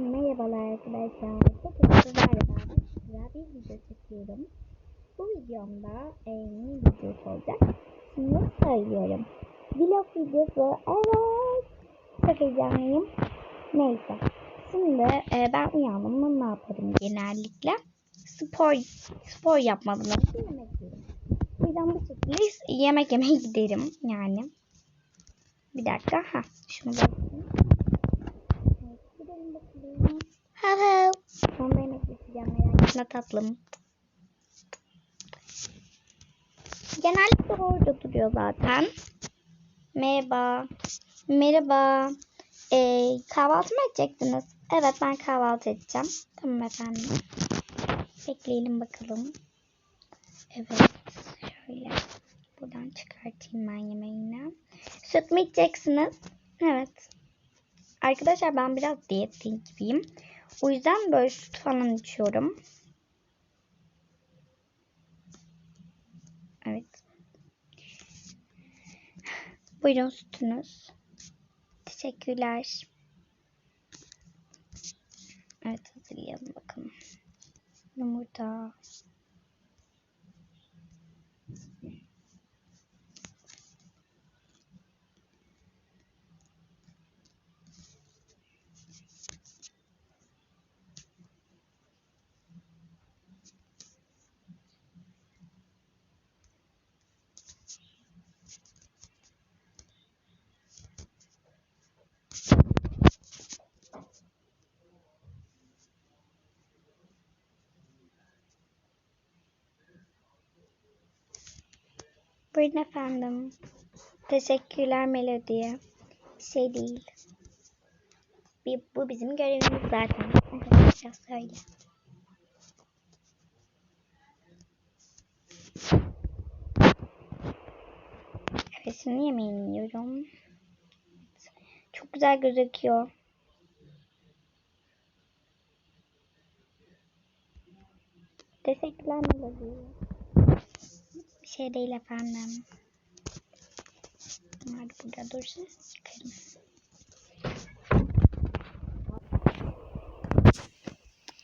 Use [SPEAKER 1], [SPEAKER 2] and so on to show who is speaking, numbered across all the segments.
[SPEAKER 1] merhabalar arkadaşlar. Bugün sizlerle beraber güzel bir video çekiyorum. Bu videomda en iyi videosu olacak. Şimdi söylüyorum. Vlog videosu. Evet. Çok heyecanlıyım. Neyse. Şimdi e, ben uyandım. Ne yaparım genellikle? Spor spor yapmadan önce yemek yerim. O yüzden bu şekilde yemek yemeye giderim yani. Bir dakika. Ha, şunu bakayım. Evet, gidelim bakalım. Hello. Sonunda yemek yapacağım merak tatlım. Genellikle orada duruyor zaten. Merhaba. Merhaba. Ee, kahvaltı mı edecektiniz? Evet ben kahvaltı edeceğim. Tamam efendim. Bekleyelim bakalım. Evet. Şöyle. Buradan çıkartayım ben yemeğini. Süt mü içeceksiniz? Evet. Arkadaşlar ben biraz diyetteyim gibiyim. O yüzden böyle süt falan içiyorum. Evet. Buyurun sütünüz. Teşekkürler. Evet hazırlayalım bakalım. Yumurta. Buyurun efendim. Teşekkürler Melodi'ye. Şey değil. Bir, bu bizim görevimiz zaten. Arkadaşlar söyle. Evet şimdi yemeğini yiyorum. Çok güzel gözüküyor. Teşekkürler Melodi. Şey değil efendim. Bunlar burada dursun. Çıkarım.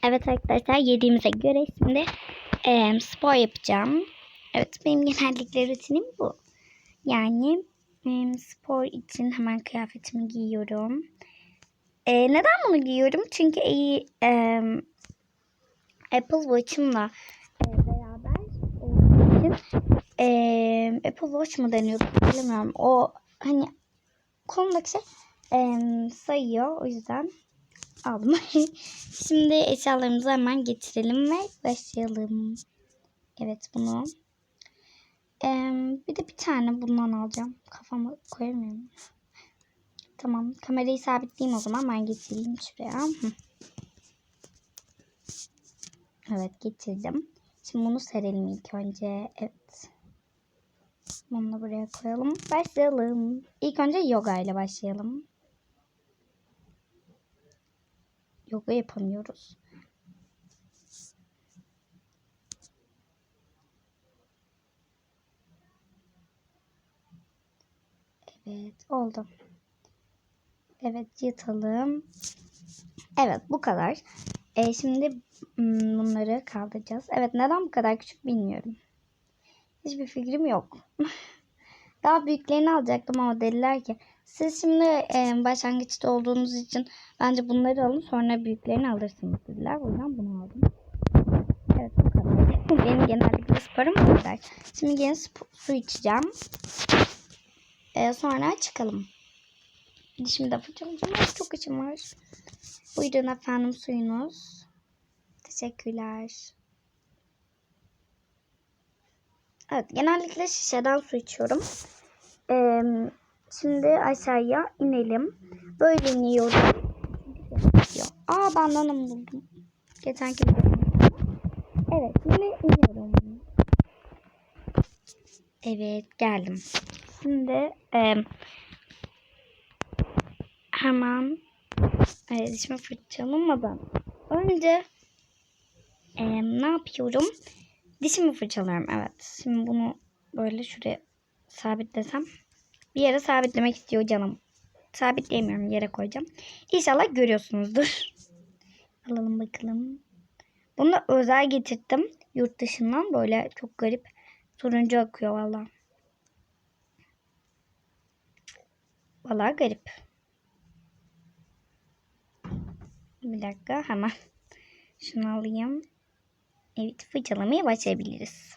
[SPEAKER 1] Evet arkadaşlar yediğimize göre şimdi eee, spor yapacağım. Evet benim genellikle rutinim bu. Yani eee, spor için hemen kıyafetimi giyiyorum. Eee, neden bunu giyiyorum? Çünkü iyi eee, Apple Watch'ımla eee, beraber için eee, Apple Watch mu deniyordu bilmiyorum. O hani kolumdaki şey eee, sayıyor. O yüzden aldım. Şimdi eşyalarımızı hemen getirelim ve başlayalım. Evet bunu. Eee, bir de bir tane bundan alacağım. Kafama koyamıyorum. Tamam. Kamerayı sabitleyeyim o zaman. Ben getireyim şuraya. Evet getirdim. Şimdi bunu serelim ilk önce. Evet. Bunu buraya koyalım. Başlayalım. İlk önce yoga ile başlayalım. Yoga yapamıyoruz. Evet oldu. Evet yatalım. Evet bu kadar. E, şimdi hmm, bunları kaldıracağız. Evet neden bu kadar küçük bilmiyorum. Hiçbir fikrim yok. Daha büyüklerini alacaktım ama dediler ki siz şimdi e, başlangıçta olduğunuz için bence bunları alın sonra büyüklerini alırsınız dediler. O yüzden bunu aldım. Evet bu kadar. Benim genellikle sporum bu kadar. Şimdi yine su içeceğim. E, sonra çıkalım. Dişimi de fırçalayacağım. Ay, Çok içim var. Buyurun efendim suyunuz. Teşekkürler. Evet genellikle şişeden su içiyorum. Ee, şimdi aşağıya inelim. Böyle iniyorum. Aa bandanamı buldum. Geçen gün Evet yine iniyorum. Evet geldim. Şimdi e, hemen e, dişimi fırçalamadan önce e, ne yapıyorum? Dişimi fırçalıyorum. Evet. Şimdi bunu böyle şuraya sabitlesem. Bir yere sabitlemek istiyor canım. Sabitleyemiyorum. Yere koyacağım. İnşallah görüyorsunuzdur. Alalım bakalım. Bunu da özel getirttim. Yurt dışından böyle çok garip turuncu akıyor valla. Valla garip. Bir dakika hemen şunu alayım. Evet fırçalamaya başlayabiliriz.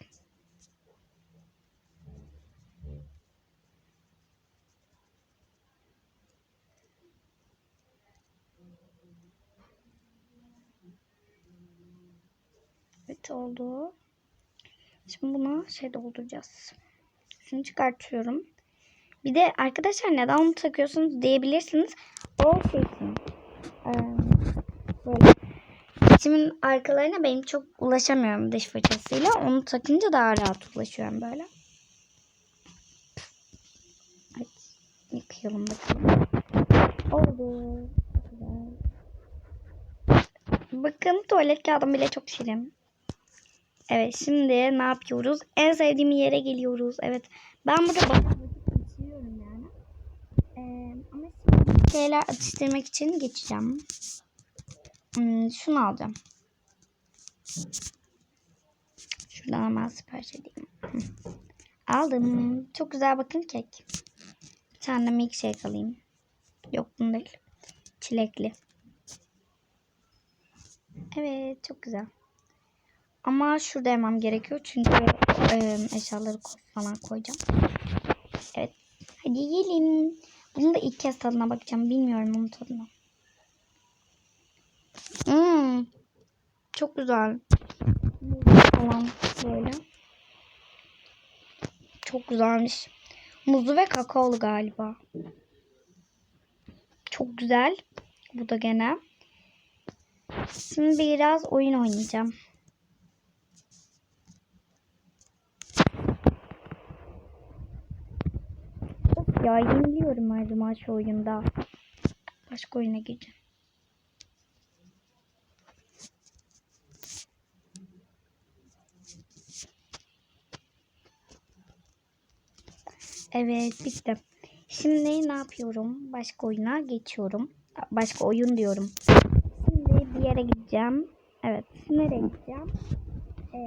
[SPEAKER 1] Evet oldu. Şimdi buna şey dolduracağız. Şunu çıkartıyorum. Bir de arkadaşlar neden onu takıyorsunuz diyebilirsiniz. O şey için. eee, böyle içimin arkalarına benim çok ulaşamıyorum diş fırçasıyla. Onu takınca daha rahat ulaşıyorum böyle. Evet. Yıkayalım bakalım. Oldu. Bakın tuvalet kağıdım bile çok şirin. Evet şimdi ne yapıyoruz? En sevdiğim yere geliyoruz. Evet. Ben burada bayağı yani. Ee, ama şeyler atıştırmak için geçeceğim. Hmm, şunu alacağım. Şuradan hemen sipariş edeyim. Aldım. Çok güzel bakın kek. Bir tane de milkshake alayım. Yok bunu değil. Çilekli. Evet çok güzel. Ama şurada yemem gerekiyor çünkü e, eşyaları falan koyacağım. Evet. Hadi yiyelim. Bunu da ilk kez tadına bakacağım. Bilmiyorum onun tadına. Hmm. Çok güzel. Falan böyle. Çok güzelmiş. Muzlu ve kakaolu galiba. Çok güzel. Bu da gene. Şimdi biraz oyun oynayacağım. Of ya yeniliyorum her zaman şu oyunda. Başka oyuna gireceğim. Evet bitti. Şimdi ne yapıyorum? Başka oyuna geçiyorum. Başka oyun diyorum. Şimdi bir yere gideceğim. Evet. Nereye gideceğim? Ee,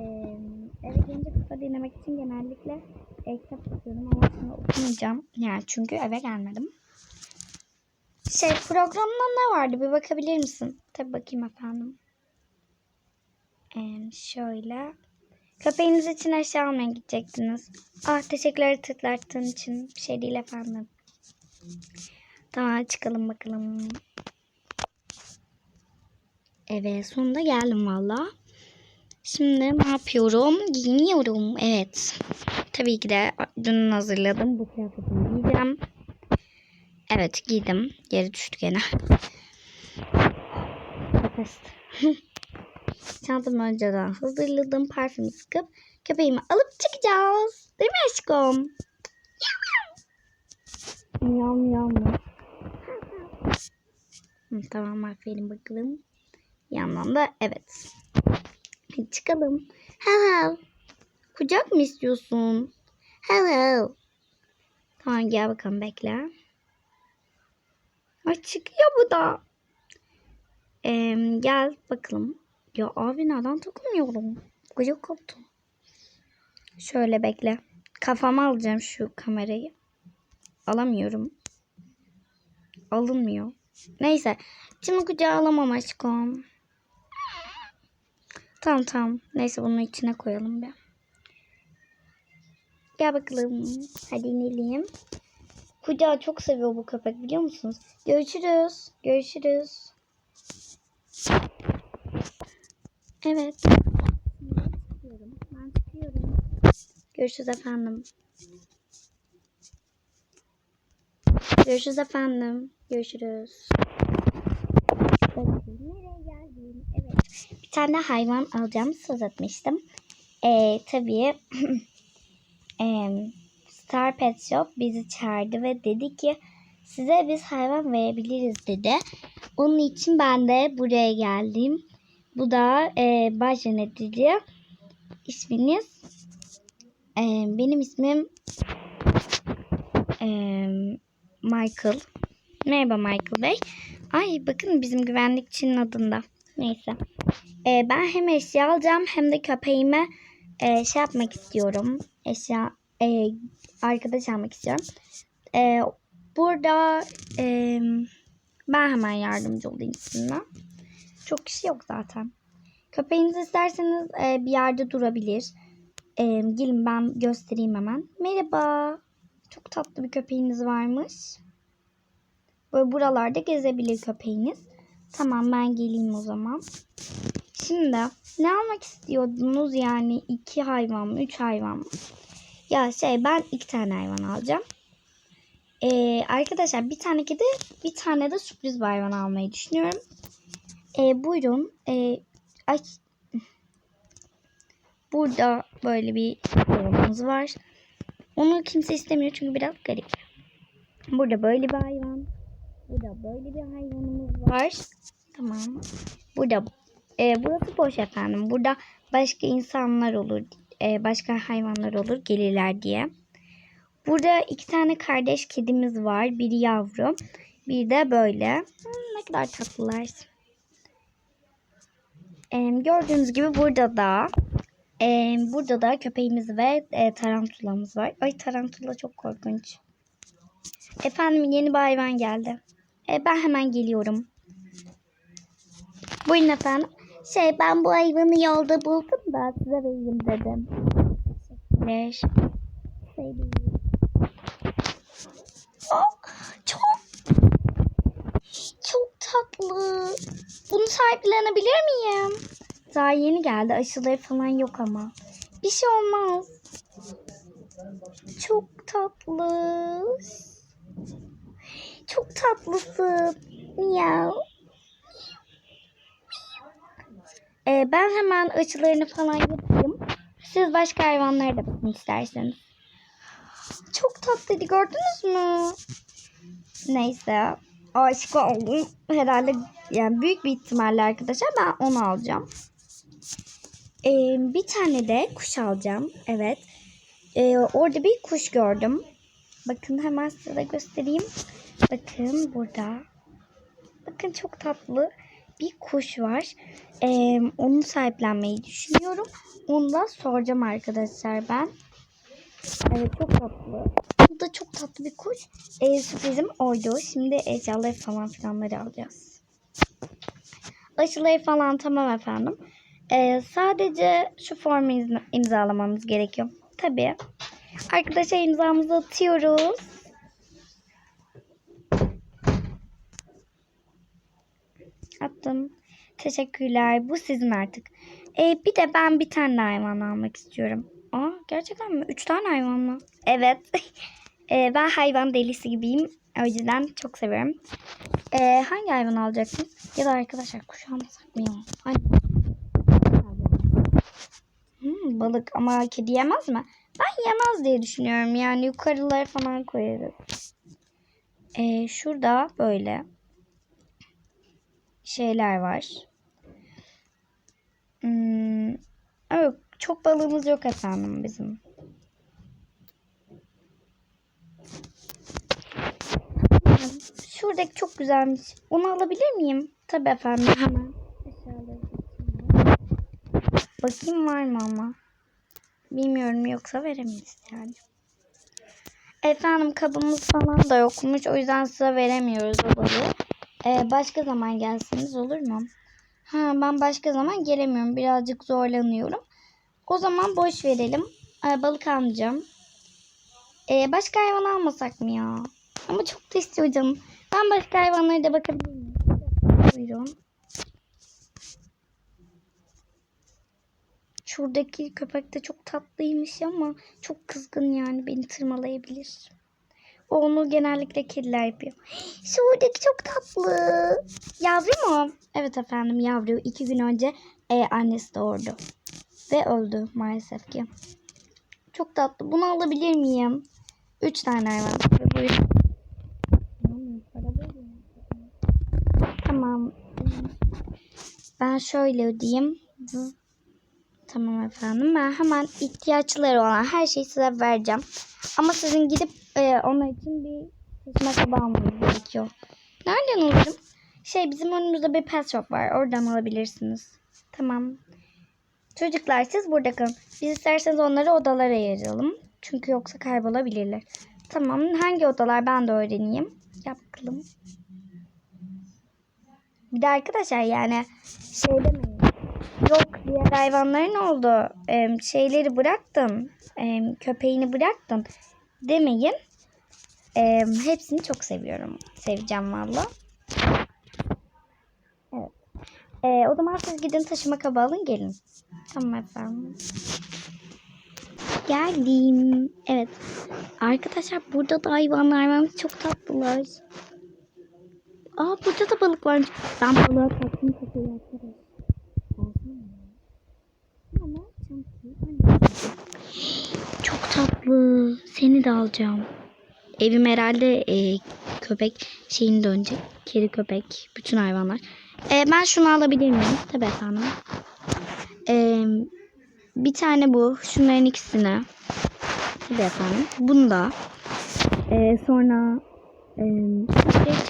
[SPEAKER 1] eve gelince kafa dinlemek için genellikle e, kitap okuyorum ama şimdi okumayacağım. Yani çünkü eve gelmedim. Şey programda ne vardı bir bakabilir misin? Tabii bakayım efendim. Ee, şöyle. Köpeğiniz için eşya almaya gidecektiniz. Ah teşekkürler tıklattığın için. Bir şey değil efendim. Tamam çıkalım bakalım. Evet sonunda geldim valla. Şimdi ne yapıyorum? Giyiniyorum. Evet. Tabii ki de dün hazırladım. Bu kıyafetimi giyeceğim. Evet giydim. Geri düştü gene. Kapast. Çantamı önceden hazırladım. Parfüm sıkıp köpeğimi alıp çıkacağız. Değil mi aşkım? Miyav mı? Hı, Tamam aferin bakalım. Yandan da evet. Hadi çıkalım. Hello. Kucak mı istiyorsun? Hello. Tamam gel bakalım bekle. Ay çıkıyor bu da. Ee, gel bakalım. Ya abi neden takılmıyorum? Gıcık koptu. Şöyle bekle. Kafama alacağım şu kamerayı. Alamıyorum. Alınmıyor. Neyse. Şimdi kucağa alamam aşkım. Tamam tamam. Neyse bunu içine koyalım bir. Gel bakalım. Hadi inelim. Kucağı çok seviyor bu köpek biliyor musunuz? Görüşürüz. Görüşürüz. Evet. Ben çıkıyorum. Görüşürüz efendim. Görüşürüz efendim. Görüşürüz. Nereye geldim? Evet. Bir tane hayvan alacağım söz etmiştim. Ee, tabii em, Star Pet Shop bizi çağırdı ve dedi ki size biz hayvan verebiliriz dedi. Onun için ben de buraya geldim. Bu da e, baş yönetici. İsminiz? E, benim ismim e, Michael. Merhaba Michael Bey. Ay bakın bizim güvenlikçinin adında. Neyse. Ee, ben hem eşya alacağım hem de köpeğime e, şey yapmak istiyorum. Eşya e, arkadaş almak istiyorum. E, burada e, ben hemen yardımcı olayım sizinle. Çok kişi yok zaten. Köpeğiniz isterseniz e, bir yerde durabilir. E, gelin ben göstereyim hemen. Merhaba. Çok tatlı bir köpeğiniz varmış. Böyle buralarda gezebilir köpeğiniz. Tamam ben geleyim o zaman. Şimdi ne almak istiyordunuz yani iki hayvan mı üç hayvan mı? Ya şey ben iki tane hayvan alacağım. Ee, arkadaşlar bir tane kedi bir tane de sürpriz bir hayvan almayı düşünüyorum. Ee, buyurun. Ee, ay. Burada böyle bir hayvanımız var. Onu kimse istemiyor çünkü biraz garip. Burada böyle bir hayvan. Burada böyle bir hayvanımız var. Tamam. Burada e, burası boş efendim. Burada başka insanlar olur, e, başka hayvanlar olur gelirler diye. Burada iki tane kardeş kedimiz var. Biri yavru, bir de böyle. Hmm, ne kadar tatlılar. E, gördüğünüz gibi burada da e, burada da köpeğimiz ve e, tarantulamız var. Ay tarantula çok korkunç. Efendim yeni bir hayvan geldi. E, ben hemen geliyorum. Buyurun efendim. Şey ben bu hayvanı yolda buldum da size vereyim dedim. Teşekkürler. Şey değil. Oh, çok çok tatlı. Bunu sahiplenebilir miyim? Daha yeni geldi. Aşıları falan yok ama. Bir şey olmaz. Çok tatlı. Çok tatlısın. Miyav. Ee, ben hemen aşılarını falan yapayım. Siz başka hayvanlara da bakın isterseniz. Çok tatlıydı gördünüz mü? Neyse. Aşık oldum. Herhalde yani büyük bir ihtimalle arkadaşlar ben onu alacağım. Ee, bir tane de kuş alacağım. Evet. Ee, orada bir kuş gördüm. Bakın hemen size göstereyim. Bakın burada. Bakın çok tatlı bir kuş var. Ee, onu sahiplenmeyi düşünüyorum. Onu da soracağım arkadaşlar ben. Evet çok tatlı. Bu da çok tatlı bir kuş. Ee, sürprizim oydu. Şimdi eşyaları falan filanları alacağız. Aşıları falan tamam efendim. Ee, sadece şu formu imza- imzalamamız gerekiyor. Tabii. Arkadaşlar imzamızı atıyoruz. Attım. Teşekkürler. Bu sizin artık. Ee, bir de ben bir tane hayvan almak istiyorum. Aa, gerçekten mi? Üç tane hayvan mı? Evet. Ee, ben hayvan delisi gibiyim. O yüzden çok seviyorum. Ee, hangi hayvan alacaksınız? Ya da arkadaşlar kuş almasak mı ya? Hmm, balık ama kedi yemez mi? Ben yemez diye düşünüyorum. Yani yukarılara falan koyarız. Ee, şurada böyle şeyler var. Hmm, evet, çok balığımız yok efendim bizim. Hmm, Şuradaki güzelmiş. Onu alabilir miyim? Tabii efendim hemen. Bakayım var mı ama. Bilmiyorum yoksa veremeyiz yani. Efendim kabımız falan da yokmuş. O yüzden size veremiyoruz o balığı. Ee, başka zaman gelseniz olur mu? Ha, ben başka zaman gelemiyorum. Birazcık zorlanıyorum. O zaman boş verelim. Ee, balık almayacağım. Ee, başka hayvan almasak mı ya? Ama çok da istiyor canım. Ben başka hayvanlara da bakabilir miyim? Buyurun. Şuradaki köpek de çok tatlıymış ama çok kızgın yani beni tırmalayabilir. O onu genellikle kediler yapıyor. Şuradaki çok tatlı. Yavru mu? Evet efendim yavru. İki gün önce e, annesi doğurdu. Ve öldü maalesef ki. Çok tatlı. Bunu alabilir miyim? Üç tane hayvan. Buyurun. Tamam. Ben şöyle ödeyeyim. Zız. Tamam efendim. Ben hemen ihtiyaçları olan her şeyi size vereceğim. Ama sizin gidip e, onlar için bir seçme kabı almanız gerekiyor. Nereden alırım? Şey bizim önümüzde bir pet shop var. Oradan alabilirsiniz. Tamam. Çocuklar siz burada kalın. Biz isterseniz onları odalara ayıralım. Çünkü yoksa kaybolabilirler. Tamam. Hangi odalar ben de öğreneyim. Yap bakalım. Bir de arkadaşlar yani şey demeyin. Yok diğer hayvanların oldu. Em, şeyleri bıraktın. Em, köpeğini bıraktın. Demeyin. Em, hepsini çok seviyorum. Seveceğim valla. Evet. Ee, o zaman siz gidin taşıma kabı alın gelin. Tamam efendim. Geldim. Evet. Arkadaşlar burada da hayvanlar var. Çok tatlılar. Aa burada da balık varmış. Ben balığa taktım kafayı arkadaşlar. Çok tatlı. Seni de alacağım. Evim herhalde e, köpek şeyini dönecek. Kedi köpek. Bütün hayvanlar. E, ben şunu alabilir miyim? Tabii efendim. E, bir tane bu. Şunların ikisini. Tabii efendim. Bunu da. E, sonra e,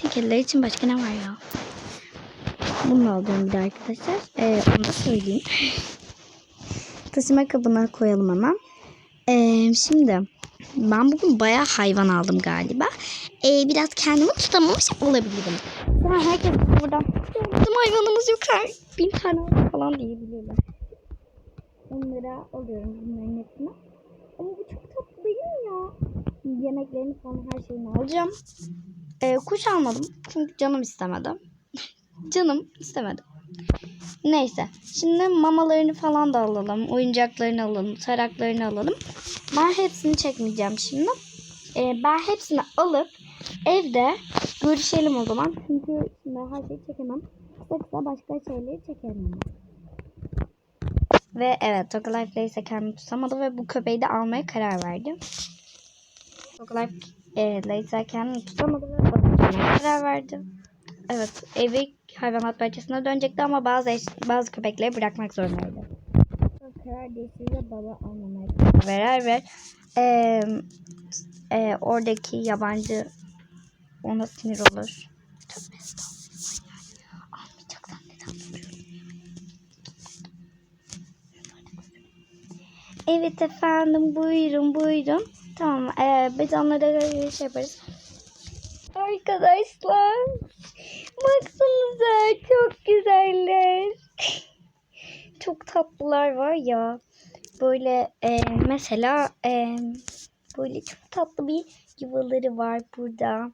[SPEAKER 1] köpekler için, başka ne var ya? Bunu da alacağım bir de arkadaşlar. E, onu da söyleyeyim. Taşıma kabına koyalım hemen. Ee, şimdi ben bugün bayağı hayvan aldım galiba. Ee, biraz kendimi tutamamış olabilirim. Ya herkes buradan bizim hayvanımız yok. Her bin tane falan diyebilirler. Onlara alıyorum bunların hepsini. Ama bu çok tatlı? Yemeklerini falan her şeyini alacağım. Ee, kuş almadım. Çünkü canım istemedi. canım istemedi. Neyse. Şimdi mamalarını falan da alalım. Oyuncaklarını alalım. Taraklarını alalım. Ben hepsini çekmeyeceğim şimdi. Ee, ben hepsini alıp evde görüşelim o zaman. Çünkü şimdi her şeyi çekemem. Kısa kısa başka şeyleri çekerim. Ve evet Tokalife ise kendini tutamadı ve bu köpeği de almaya karar verdi. Tokalife e, ise kendini tutamadı ve bakmaya karar verdi. Evet evi hayvanat bahçesine dönecekti ama bazı eş- bazı köpekleri bırakmak zorundaydı. Karar değiştirince baba almamaya karar verer ve e, oradaki yabancı ona sinir olur. Tövbe. Almayacaksan neden Evet efendim buyurun buyurun. Tamam e, biz onlara şey yaparız. Arkadaşlar baksanıza çok güzeller. çok tatlılar var ya. Böyle e, mesela e, böyle çok tatlı bir yuvaları var burada.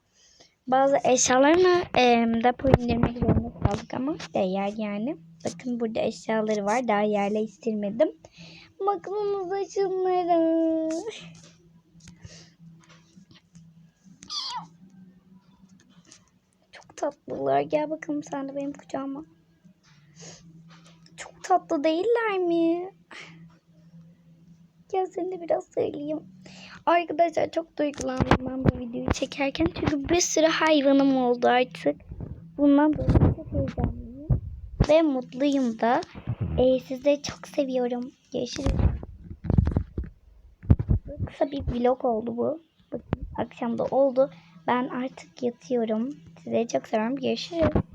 [SPEAKER 1] Bazı eşyalarını e, depo indirmek zorunda kaldık ama değer yani. Bakın burada eşyaları var. Daha yerleştirmedim. Baksanıza şunlara. Çok tatlılar. Gel bakalım sen de benim kucağıma. Çok tatlı değiller mi? Gel seni de biraz söyleyeyim. Arkadaşlar çok duygulandım ben bu videoyu çekerken. Çünkü bir sürü hayvanım oldu artık. Bundan dolayı çok heyecanlıyım. Ve mutluyum da. Ee, sizleri çok seviyorum. Görüşürüz. Kısa bir vlog oldu bu. Bakın akşam da oldu. Ben artık yatıyorum. Sizleri çok seviyorum. Görüşürüz.